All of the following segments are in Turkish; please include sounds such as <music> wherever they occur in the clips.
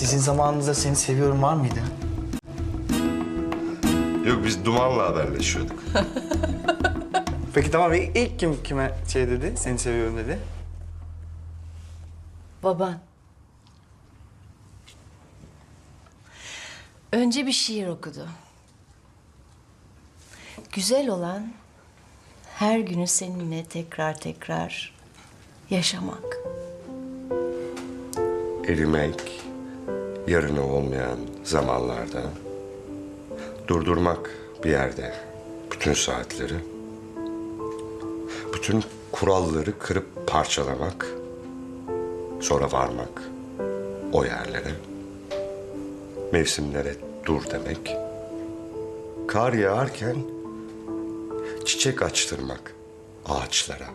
Sizin zamanınızda seni seviyorum var mıydı? Yok biz dumanla haberleşiyorduk. <laughs> Peki tamam ilk, ilk kim kime şey dedi? Seni seviyorum dedi. Baban. Önce bir şiir okudu. Güzel olan her günü seninle tekrar tekrar yaşamak. Erimek, yarını olmayan zamanlarda durdurmak bir yerde bütün saatleri, bütün kuralları kırıp parçalamak, sonra varmak o yerlere, mevsimlere dur demek, kar yağarken çiçek açtırmak ağaçlara,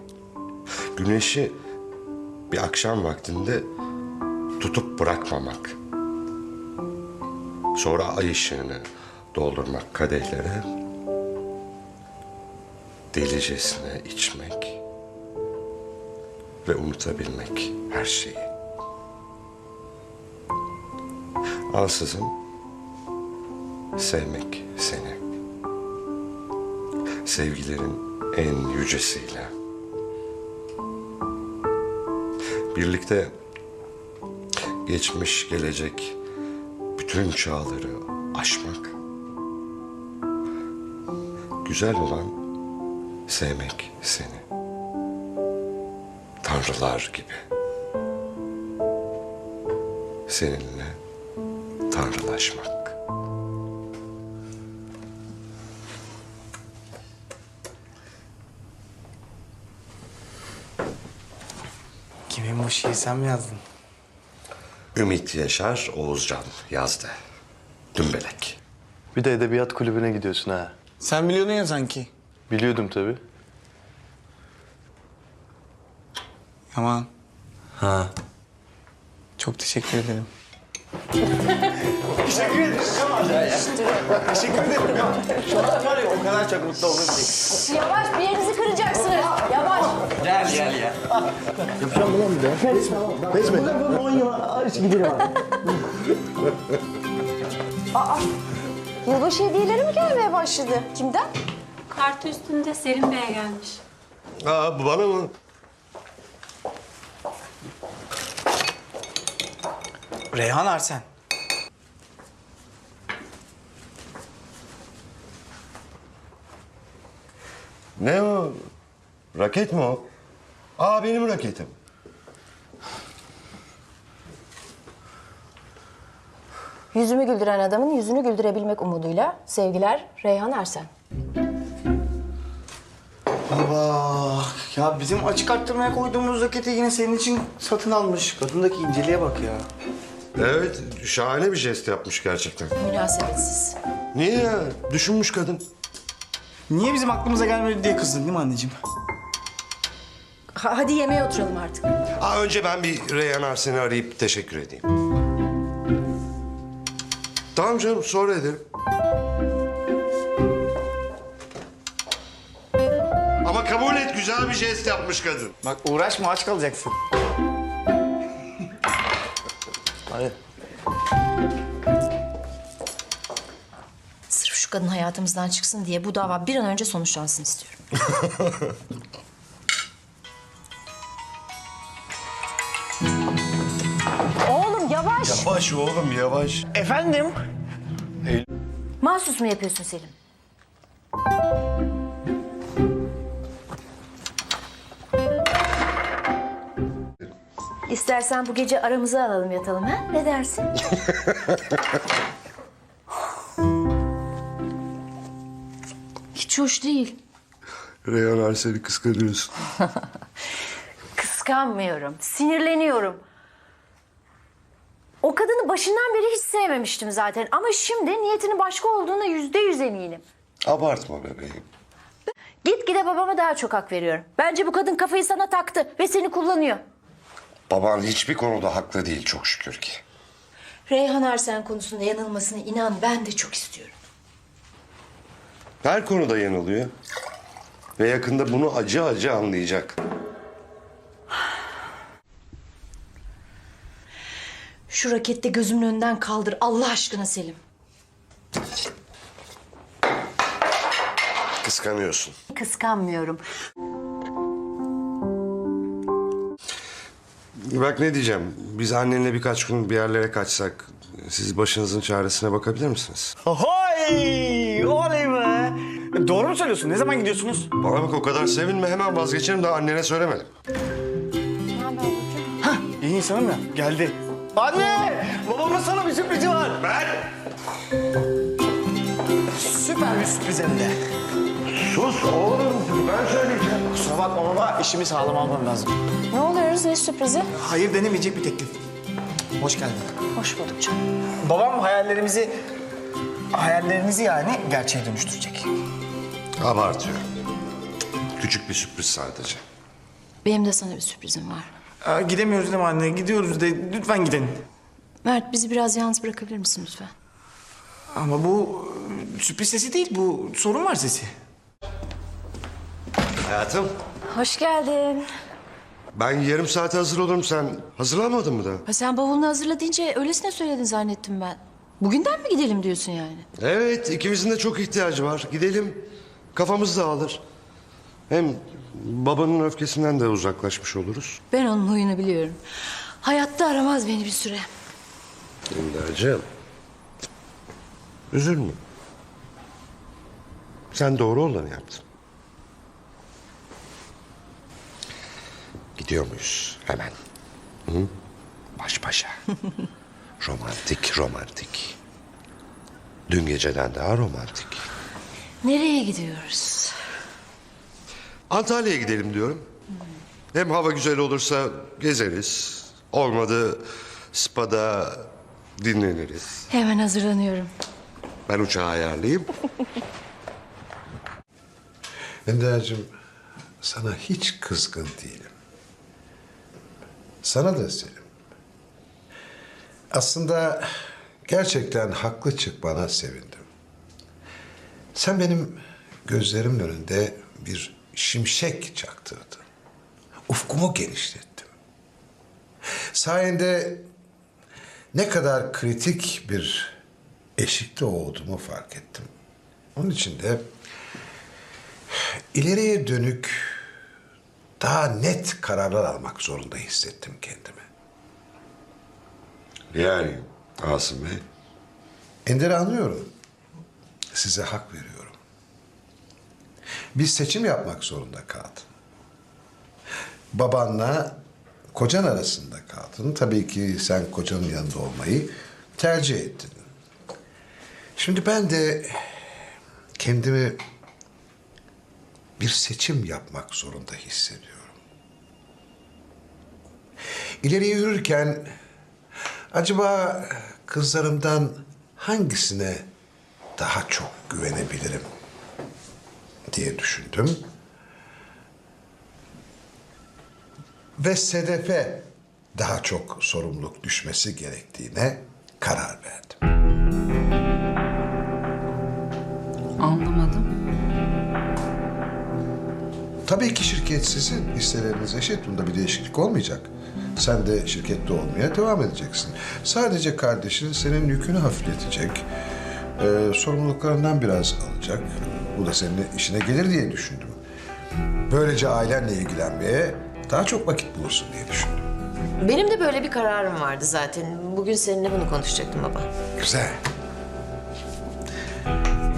güneşi bir akşam vaktinde tutup bırakmamak. Sonra ay ışığını doldurmak kadehlere. Delicesine içmek. Ve unutabilmek her şeyi. Ansızın sevmek seni. Sevgilerin en yücesiyle. Birlikte geçmiş gelecek bütün çağları aşmak. Güzel olan sevmek seni. Tanrılar gibi. Seninle tanrılaşmak. Kimin bu şiiri sen mi yazdın? Ümit Yaşar Oğuzcan yazdı. Dümbelek. Bir de edebiyat kulübüne gidiyorsun ha. Sen biliyordun ya sanki. Biliyordum tabii. Aman Ha. çok teşekkür ederim. Yavaş bir yerinizi kıracaksınız. Yavaş. Yılbaşı hediyeleri mi gelmeye başladı? Kimden? Kartı üstünde Selim Bey'e gelmiş. Aa bu bana mı? Reyhan Arsen. Ne o? Raket mi o? Aa benim raketim. Yüzümü güldüren adamın yüzünü güldürebilmek umuduyla sevgiler Reyhan Ersen. Baba ya bizim açık arttırmaya koyduğumuz raketi yine senin için satın almış. Kadındaki inceliğe bak ya. Evet şahane bir jest yapmış gerçekten. Münasebetsiz. Niye ya? Düşünmüş kadın. Niye bizim aklımıza gelmedi diye kızdın değil mi anneciğim? Ha- hadi yemeğe oturalım artık. Aa, önce ben bir Reyhan Arsen'i arayıp teşekkür edeyim. Tamam canım sonra ederim. Ama kabul et güzel bir jest yapmış kadın. Bak uğraşma aç kalacaksın. Hadi. Sırf şu kadın hayatımızdan çıksın diye bu dava bir an önce sonuçlansın istiyorum. <laughs> yavaş. Oğlum yavaş. Efendim? Mahsus mu yapıyorsun Selim? İstersen bu gece aramızı alalım yatalım ha? Ne dersin? <laughs> Hiç hoş değil. Reyhan Arsen'i kıskanıyorsun. <laughs> Kıskanmıyorum, sinirleniyorum. O kadını başından beri hiç sevmemiştim zaten. Ama şimdi niyetinin başka olduğuna yüzde yüz eminim. Abartma bebeğim. Gitgide babama daha çok hak veriyorum. Bence bu kadın kafayı sana taktı ve seni kullanıyor. Baban hiçbir konuda haklı değil çok şükür ki. Reyhan Arsen konusunda yanılmasını inan ben de çok istiyorum. Her konuda yanılıyor. Ve yakında bunu acı acı anlayacak. Şu rakette gözümün önünden kaldır Allah aşkına Selim. Kıskanıyorsun. Kıskanmıyorum. Bak ne diyeceğim. Biz annenle birkaç gün bir yerlere kaçsak... ...siz başınızın çaresine bakabilir misiniz? Hoy! Oley be! Doğru mu söylüyorsun? Ne zaman gidiyorsunuz? Bana bak o kadar sevinme hemen vazgeçerim daha annene söylemedim. İyi insanım ya. Geldi. Anne! Babamın sana bir sürprizi var. Ben? Süper bir sürpriz hem de. Sus oğlum ben söyleyeceğim. Kusura bakma baba. işimi sağlam almam lazım. Ne oluyoruz? Ne sürprizi? Hayır denemeyecek bir teklif. Hoş geldin. Hoş bulduk canım. Babam hayallerimizi... Hayallerinizi yani gerçeğe dönüştürecek. Abartıyor. Küçük bir sürpriz sadece. Benim de sana bir sürprizim var. Aa, gidemiyoruz değil mi anne? Gidiyoruz de. Lütfen gidin. Mert bizi biraz yalnız bırakabilir misin lütfen? Ama bu e, sürpriz sesi değil. Bu sorun var sesi. Hayatım Hoş geldin. ben yarım saate hazır olurum sen hazırlanmadın mı daha? Ha, sen bavulunu hazırla deyince öylesine söyledin zannettim ben. Bugünden mi gidelim diyorsun yani? Evet ikimizin de çok ihtiyacı var. Gidelim kafamız dağılır. Hem babanın öfkesinden de uzaklaşmış oluruz. Ben onun huyunu biliyorum. Hayatta aramaz beni bir süre. Ünder'cığım. Üzülme. Sen doğru olanı yaptın. Gidiyor muyuz hemen? Hı? Baş başa. <laughs> romantik, romantik. Dün geceden daha romantik. Nereye gidiyoruz? Antalya'ya gidelim diyorum. Hem hava güzel olursa gezeriz. Olmadı spada dinleniriz. Hemen hazırlanıyorum. Ben uçağı ayarlayayım. <laughs> Ender'cim sana hiç kızgın değilim. Sana da Selim. Aslında gerçekten haklı çıkmana sevindim. Sen benim gözlerimin önünde bir şimşek çaktırdın. Ufkumu genişlettim. Sayende ne kadar kritik bir eşikte olduğumu fark ettim. Onun için de ileriye dönük daha net kararlar almak zorunda hissettim kendimi. Yani Asım Bey. Ender'i anlıyorum. Size hak veriyorum. Bir seçim yapmak zorunda kaldın. Babanla kocan arasında kaldın. Tabii ki sen kocanın yanında olmayı tercih ettin. Şimdi ben de kendimi bir seçim yapmak zorunda hissediyorum. İleriye yürürken acaba kızlarımdan hangisine daha çok güvenebilirim diye düşündüm. Ve Sedef'e daha çok sorumluluk düşmesi gerektiğine karar verdim. Anlamadım. Tabii ki şirket sizin. Hisseleriniz eşit. Bunda bir değişiklik olmayacak. Sen de şirkette olmaya devam edeceksin. Sadece kardeşin senin yükünü hafifletecek. Ee, sorumluluklarından biraz alacak. Bu da senin işine gelir diye düşündüm. Böylece ailenle ilgilenmeye daha çok vakit bulursun diye düşündüm. Benim de böyle bir kararım vardı zaten. Bugün seninle bunu konuşacaktım baba. Güzel.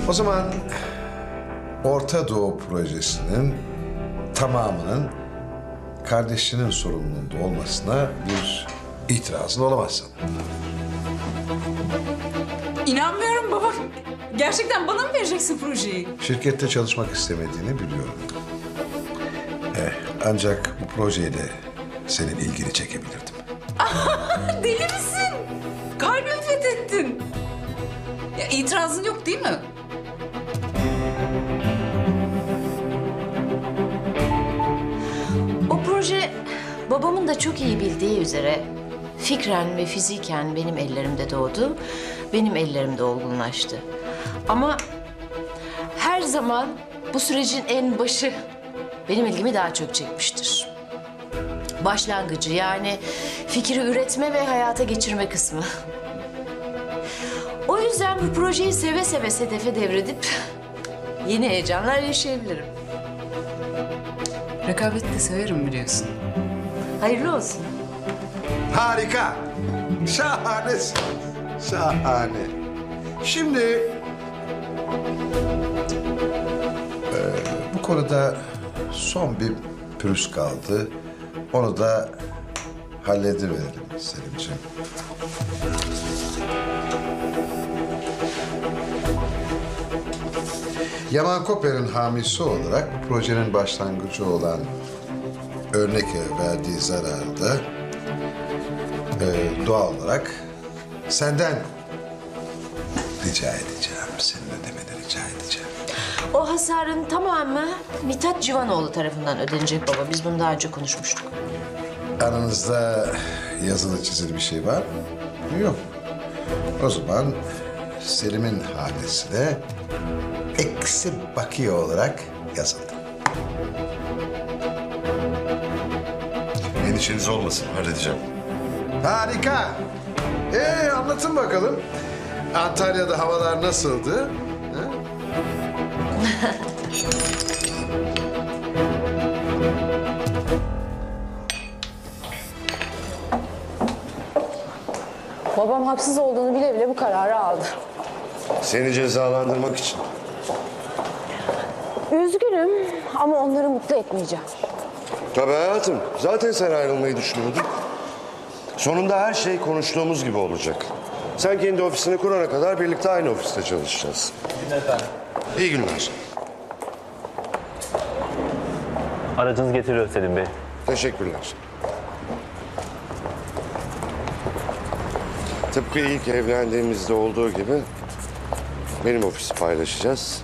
O zaman Orta Doğu projesinin tamamının kardeşinin sorumluluğunda olmasına bir itirazın olamaz sanırım. Gerçekten bana mı vereceksin projeyi? Şirkette çalışmak istemediğini biliyorum. Eh, ancak bu projeyle senin ilgini çekebilirdim. <laughs> Deli misin? Kalbimi fethettin. Ya itirazın yok değil mi? O proje babamın da çok iyi bildiği üzere fikren ve fiziken benim ellerimde doğdu. Benim ellerimde olgunlaştı. Ama her zaman bu sürecin en başı benim ilgimi daha çok çekmiştir. Başlangıcı yani fikri üretme ve hayata geçirme kısmı. O yüzden bu projeyi seve seve Sedef'e devredip yeni heyecanlar yaşayabilirim. Rekabeti de severim biliyorsun. Hayırlı olsun. Harika. Şahanesin. Şahane. Şimdi... eee, bu konuda son bir pürüz kaldı. Onu da hallediverelim Selimciğim. Yaman Koper'in hamisi olarak projenin başlangıcı olan örnek verdiği zararda ee, doğal olarak senden rica edeceğim. O hasarın tamamı Mithat Civanoğlu tarafından ödenecek baba. Biz bunu daha önce konuşmuştuk. Aranızda yazılı çizili bir şey var mı? Yok. O zaman Selim'in hanesi de eksi bakiye olarak yazıldı. Endişeniz olmasın halledeceğim. Harika. Ee anlatın bakalım. Antalya'da havalar nasıldı? Ha? <laughs> Babam haksız olduğunu bile bile bu kararı aldı. Seni cezalandırmak için. Üzgünüm ama onları mutlu etmeyeceğim. Tabii hayatım. Zaten sen ayrılmayı düşünüyordun. Sonunda her şey konuştuğumuz gibi olacak. Sen kendi ofisini kurana kadar birlikte aynı ofiste çalışacağız. İyi günler. Aracınız getiriyor Selim Bey. Teşekkürler. Tıpkı ilk evlendiğimizde olduğu gibi benim ofisi paylaşacağız.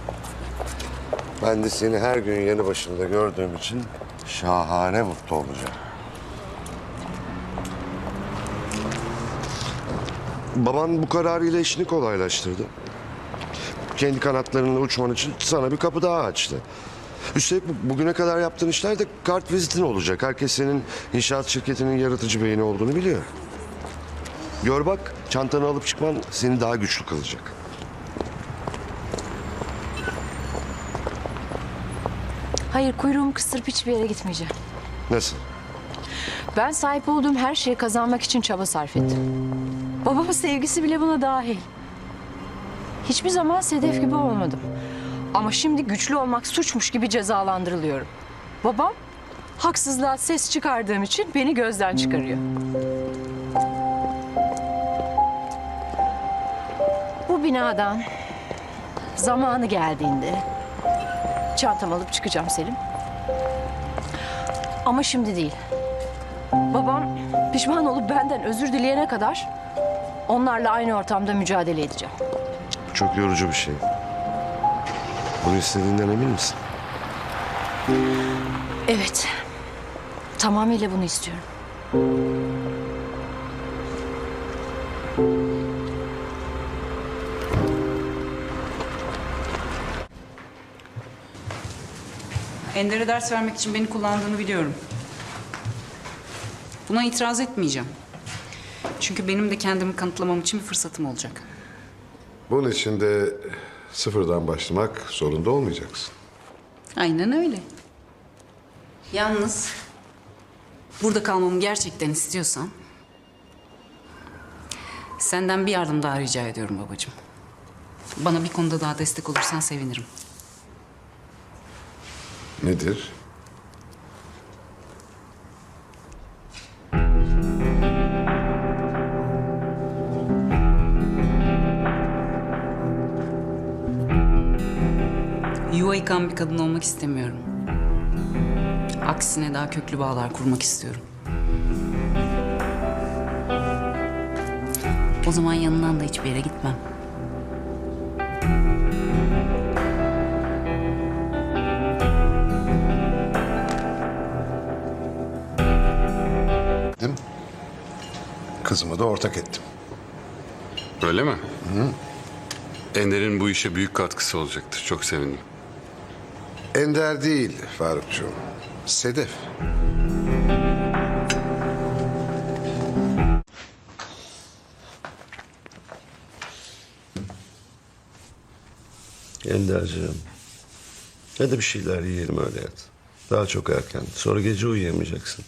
Ben de seni her gün yanı başında gördüğüm için şahane mutlu olacağım. Baban bu kararıyla işini kolaylaştırdı. Kendi kanatlarınla uçman için sana bir kapı daha açtı. Üstelik bu- bugüne kadar yaptığın işler de kart vizitin olacak. Herkes senin inşaat şirketinin yaratıcı beyni olduğunu biliyor. Gör bak çantanı alıp çıkman seni daha güçlü kılacak. Hayır kuyruğumu kıstırıp hiçbir yere gitmeyeceğim. Nasıl? Ben sahip olduğum her şeyi kazanmak için çaba sarf ettim. Babamın sevgisi bile buna dahil. Hiçbir zaman Sedef gibi olmadım. Ama şimdi güçlü olmak suçmuş gibi cezalandırılıyorum. Babam haksızlığa ses çıkardığım için beni gözden çıkarıyor. Bu binadan zamanı geldiğinde çantamı alıp çıkacağım Selim. Ama şimdi değil. Babam pişman olup benden özür dileyene kadar onlarla aynı ortamda mücadele edeceğim. Çok yorucu bir şey. Bunu istediğinden emin misin? Evet. Tamamıyla bunu istiyorum. Ender'e ders vermek için beni kullandığını biliyorum. Buna itiraz etmeyeceğim. Çünkü benim de kendimi kanıtlamam için bir fırsatım olacak. Bunun için de sıfırdan başlamak zorunda olmayacaksın. Aynen öyle. Yalnız burada kalmamı gerçekten istiyorsan senden bir yardım daha rica ediyorum babacığım. Bana bir konuda daha destek olursan sevinirim. Nedir? Yıkan bir kadın olmak istemiyorum. Aksine daha köklü bağlar kurmak istiyorum. O zaman yanından da hiçbir yere gitmem. Değil mi? Kızımı da ortak ettim. Öyle mi? Ender'in bu işe büyük katkısı olacaktır. Çok sevindim. Ender değil Farukcuğum. Sedef. Ender'cığım. Hadi bir şeyler yiyelim öyle yat. Daha çok erken. Sonra gece uyuyamayacaksın.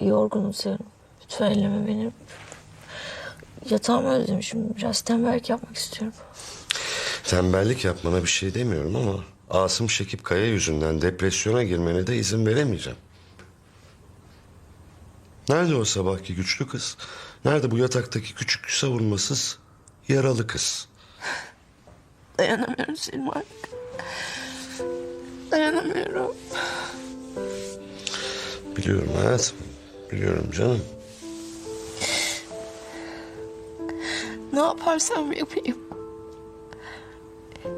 Yorgunum Selim. Lütfen elleme beni. Yatağımı özlemişim. Biraz tembellik yapmak istiyorum. Tembellik yapmana bir şey demiyorum ama... Asım Şekip Kaya yüzünden depresyona girmene de izin veremeyeceğim. Nerede o sabahki güçlü kız? Nerede bu yataktaki küçük savunmasız yaralı kız? Dayanamıyorum Selim artık. Dayanamıyorum. Biliyorum hayatım. Biliyorum canım. Ne yaparsam yapayım.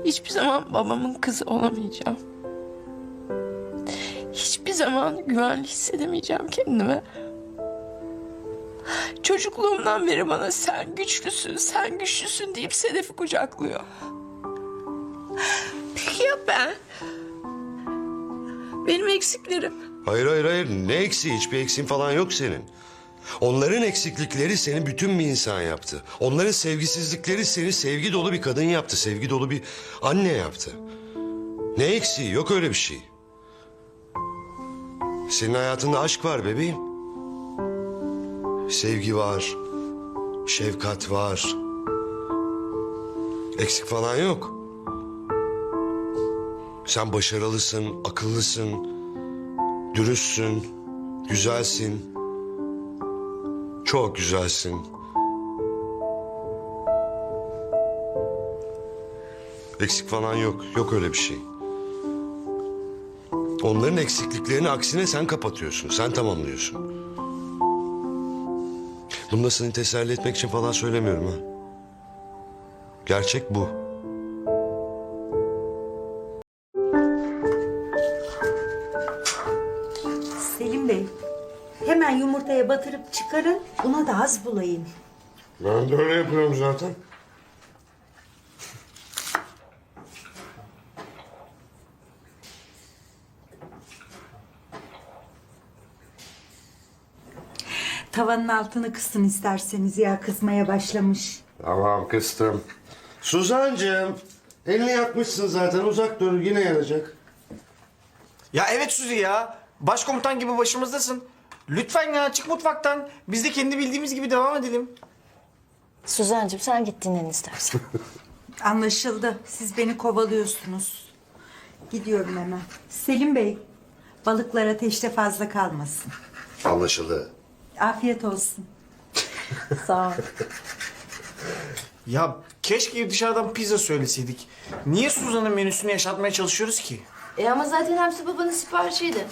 Hiçbir zaman babamın kızı olamayacağım. Hiçbir zaman güvenli hissedemeyeceğim kendime. Çocukluğumdan beri bana sen güçlüsün, sen güçlüsün deyip Sedef'i kucaklıyor. Peki ya ben? Benim eksiklerim. Hayır hayır hayır. Ne eksiği? Hiçbir eksiğin falan yok senin. Onların eksiklikleri seni bütün bir insan yaptı. Onların sevgisizlikleri seni sevgi dolu bir kadın yaptı. Sevgi dolu bir anne yaptı. Ne eksiği? Yok öyle bir şey. Senin hayatında aşk var bebeğim. Sevgi var. Şefkat var. Eksik falan yok. Sen başarılısın, akıllısın, dürüstsün, güzelsin. Çok güzelsin. Eksik falan yok. Yok öyle bir şey. Onların eksikliklerini aksine sen kapatıyorsun. Sen tamamlıyorsun. Bunu da seni teselli etmek için falan söylemiyorum ha. Gerçek bu. Batırıp çıkarın, buna da az bulayın. Ben de öyle yapıyorum zaten. Tavanın altını kısın isterseniz ya kızmaya başlamış. Tamam kıstım. Suzancığım. Elini yakmışsın zaten uzak dur yine yanacak. Ya evet Suzi ya. Başkomutan gibi başımızdasın. Lütfen ya çık mutfaktan. Biz de kendi bildiğimiz gibi devam edelim. Suzancığım sen git dinlen istersen. <laughs> Anlaşıldı. Siz beni kovalıyorsunuz. Gidiyorum hemen. Selim Bey, balıklar ateşte fazla kalmasın. Anlaşıldı. Afiyet olsun. Sağ ol. Ya keşke dışarıdan pizza söyleseydik. Niye Suzan'ın menüsünü yaşatmaya çalışıyoruz ki? E ama zaten hepsi babanın siparişiydi.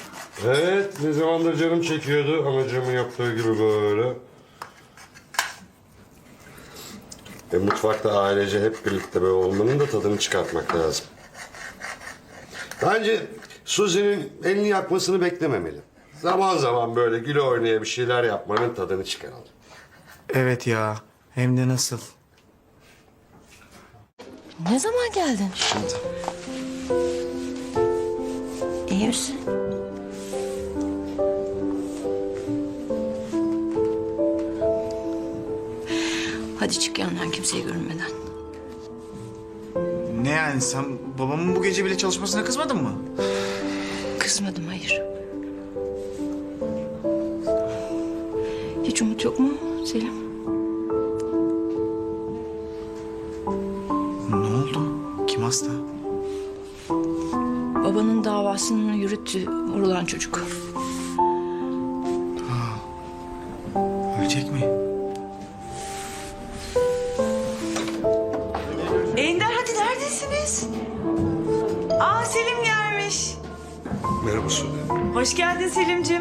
Evet ne zamandır canım çekiyordu anacığımın yaptığı gibi böyle. E, mutfakta ailece hep birlikte böyle olmanın da tadını çıkartmak lazım. Bence Suzi'nin elini yakmasını beklememeli. Zaman zaman böyle gül oynaya bir şeyler yapmanın tadını çıkaralım. Evet ya. Hem de nasıl? Ne zaman geldin? Şimdi. Misin? Hadi çık yanından kimseye görünmeden. Ne yani sen babamın bu gece bile çalışmasına kızmadın mı? Kızmadım hayır. Hiç umut yok mu Selim? Babanın davasını yürüttü vurulan çocuk. Ölecek mi? Ender hadi neredesiniz? Aa Selim gelmiş. Merhaba Suzi. Hoş geldin Selimcim.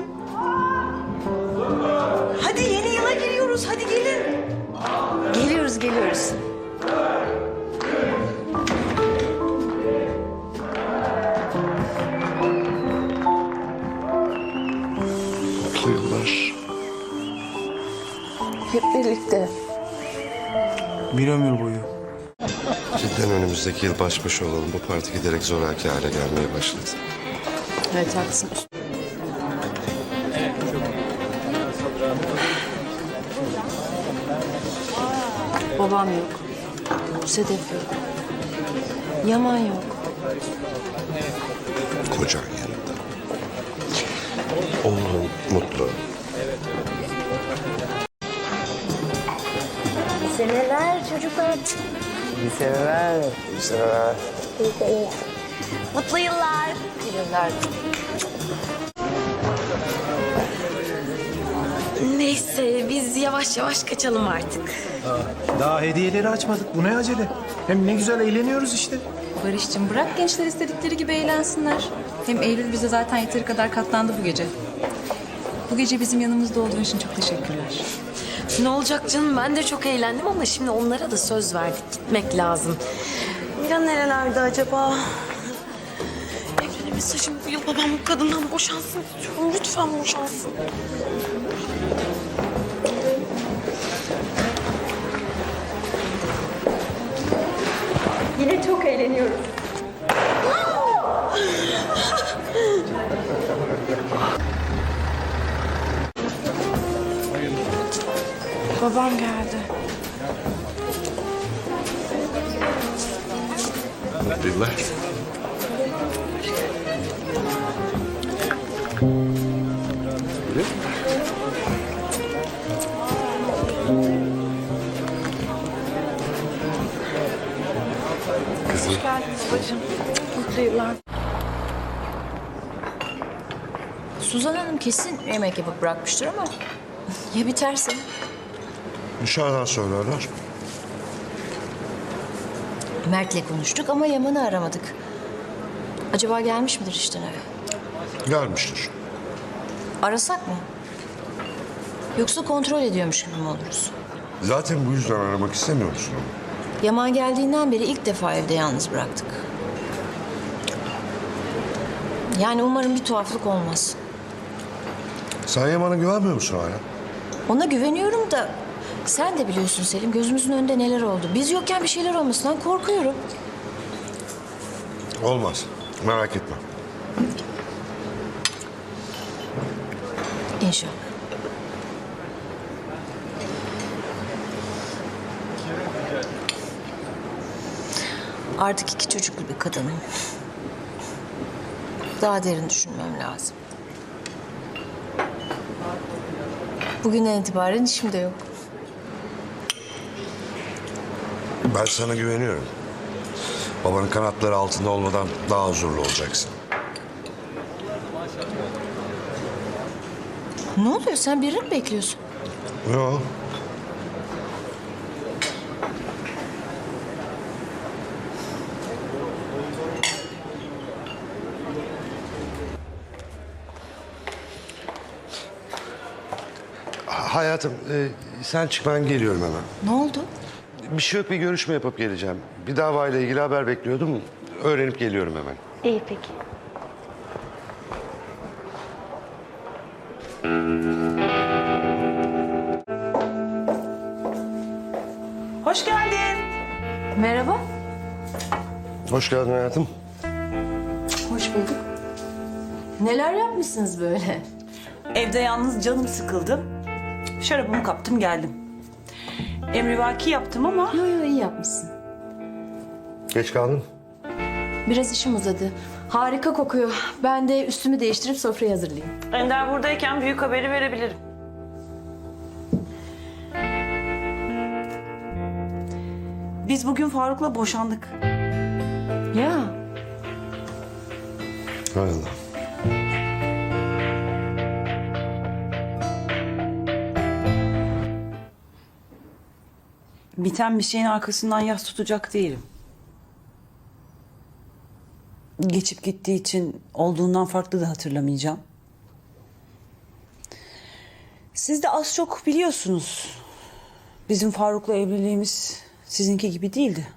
Yıl baş başa olalım. Bu parti giderek zoraki hale gelmeye başladı. Evet haklısın. Babam yok. Sedef yok. Yaman yok. Kocan yanında. Oğlun mutlu. Seneler çocuklar. İyi seneler. İyi seneler. Mutlu yıllar. Yıllar. Neyse biz yavaş yavaş kaçalım artık. Daha hediyeleri açmadık. Bu ne acele? Hem ne güzel eğleniyoruz işte. Barış'cığım bırak gençler istedikleri gibi eğlensinler. Hem Eylül bize zaten yeteri kadar katlandı bu gece. Bu gece bizim yanımızda olduğun için çok teşekkürler. Ne olacak canım ben de çok eğlendim ama şimdi onlara da söz verdik gitmek lazım. Mira nerelerde acaba? Evlene mesajım bu yıl babam bu kadından boşansın istiyorum. Lütfen boşansın. Yine çok eğleniyoruz. <laughs> Babam geldi. Yıllar. Kızım. geldiniz bacım. Mutlu yıllar. Suzan Hanım kesin yemek yapıp bırakmıştır ama <laughs> ya biterse? Dışarıdan söylerler. Mert'le konuştuk ama Yaman'ı aramadık. Acaba gelmiş midir işten eve? Gelmiştir. Arasak mı? Yoksa kontrol ediyormuş gibi mi oluruz? Zaten bu yüzden aramak istemiyoruz. Yaman geldiğinden beri ilk defa evde yalnız bıraktık. Yani umarım bir tuhaflık olmaz. Sen Yaman'a güvenmiyor musun hala? Ona güveniyorum da sen de biliyorsun Selim gözümüzün önünde neler oldu. Biz yokken bir şeyler olmasından korkuyorum. Olmaz. Merak etme. İnşallah. Artık iki çocuklu bir kadınım. Daha derin düşünmem lazım. Bugünden itibaren işim de yok. Ben sana güveniyorum. Babanın kanatları altında olmadan daha huzurlu olacaksın. Ne oluyor? Sen birini mi bekliyorsun? Yok. Hayatım, e, sen çık ben geliyorum hemen. Ne oldu? Bir şey yok, bir görüşme yapıp geleceğim. Bir davayla ilgili haber bekliyordum. Öğrenip geliyorum hemen. İyi peki. Hoş geldin. Merhaba. Hoş geldin hayatım. Hoş bulduk. Neler yapmışsınız böyle? Evde yalnız canım sıkıldı. Şarabımı kaptım geldim. Emrivaki yaptım ama... Yo yo iyi yapmışsın. Geç kaldın. Biraz işim uzadı. Harika kokuyor. Ben de üstümü değiştirip sofrayı hazırlayayım. Ender buradayken büyük haberi verebilirim. Biz bugün Faruk'la boşandık. Ya Hay Allah. Biten bir şeyin arkasından yas tutacak değilim. Geçip gittiği için olduğundan farklı da hatırlamayacağım. Siz de az çok biliyorsunuz. Bizim Faruk'la evliliğimiz sizinki gibi değildi.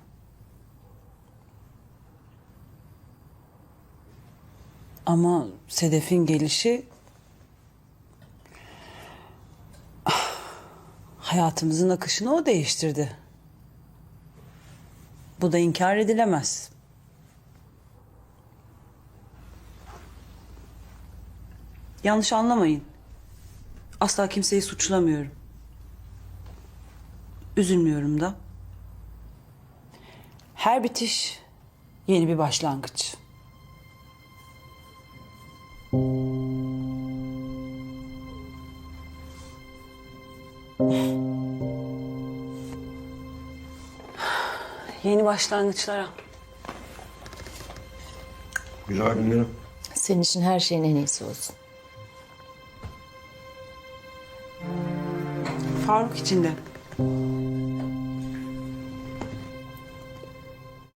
Ama Sedef'in gelişi hayatımızın akışını o değiştirdi. Bu da inkar edilemez. Yanlış anlamayın. Asla kimseyi suçlamıyorum. Üzülmüyorum da. Her bitiş Yeni bir başlangıç. Başlangıçlara. Güzel günler. Senin için her şeyin en iyisi olsun. Faruk için de.